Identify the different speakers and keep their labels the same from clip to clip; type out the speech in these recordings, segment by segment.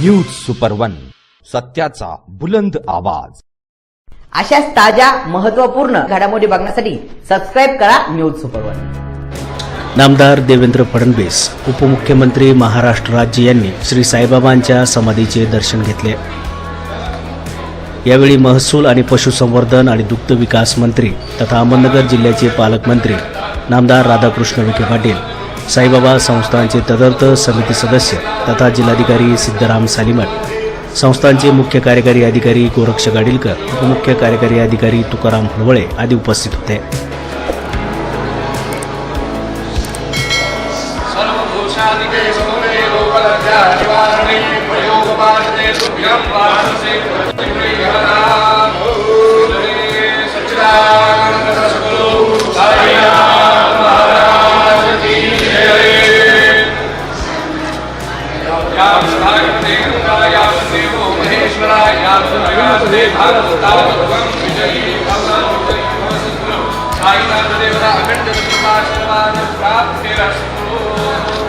Speaker 1: News super one सत्याचा बुलंद आवाज.
Speaker 2: अशाच ताज्या महत्त्वपूर्ण घडामोडी बघण्यासाठी सबस्क्राईब करा न्यूज सुपर वन
Speaker 3: नामदार देवेंद्र फडणवीस उपमुख्यमंत्री महाराष्ट्र राज्य यांनी श्री साईबाबांच्या समाधीचे दर्शन घेतले. यावेळी महसूल आणि पशुसंवर्धन आणि दुग्ध विकास मंत्री तथा अहमदनगर जिल्ह्याचे पालकमंत्री नामदार राधाकृष्ण विखे पाटील साईबाबा संस्थांचे तदर्थ समिती सदस्य तथा जिल्हाधिकारी सिद्धराम सालिमठ संस्थांचे मुख्य कार्यकारी अधिकारी गोरक्ष गाडीलकर उपमुख्य कार्यकारी अधिकारी तुकाराम हुळवळे आदी उपस्थित होते
Speaker 4: Yeah.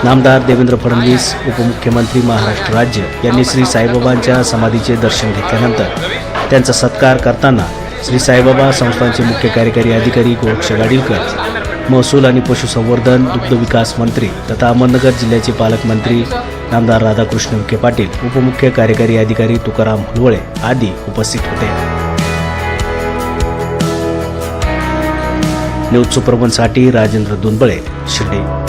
Speaker 3: नामदार देवेंद्र फडणवीस उपमुख्यमंत्री महाराष्ट्र राज्य यांनी श्री साईबाबांच्या समाधीचे दर्शन घेतल्यानंतर त्यांचा सत्कार करताना श्री साईबाबा संस्थांचे मुख्य कार्यकारी अधिकारी गोरक्ष गाडीलकर महसूल आणि पशुसंवर्धन दुग्ध विकास मंत्री तथा अहमदनगर जिल्ह्याचे पालकमंत्री नामदार राधाकृष्ण विखे पाटील उपमुख्य कार्यकारी अधिकारी तुकाराम हुलवळे आदी उपस्थित होते. न्यूज सुपरवनसाठी राजेंद्र दुनबळे शिर्डी.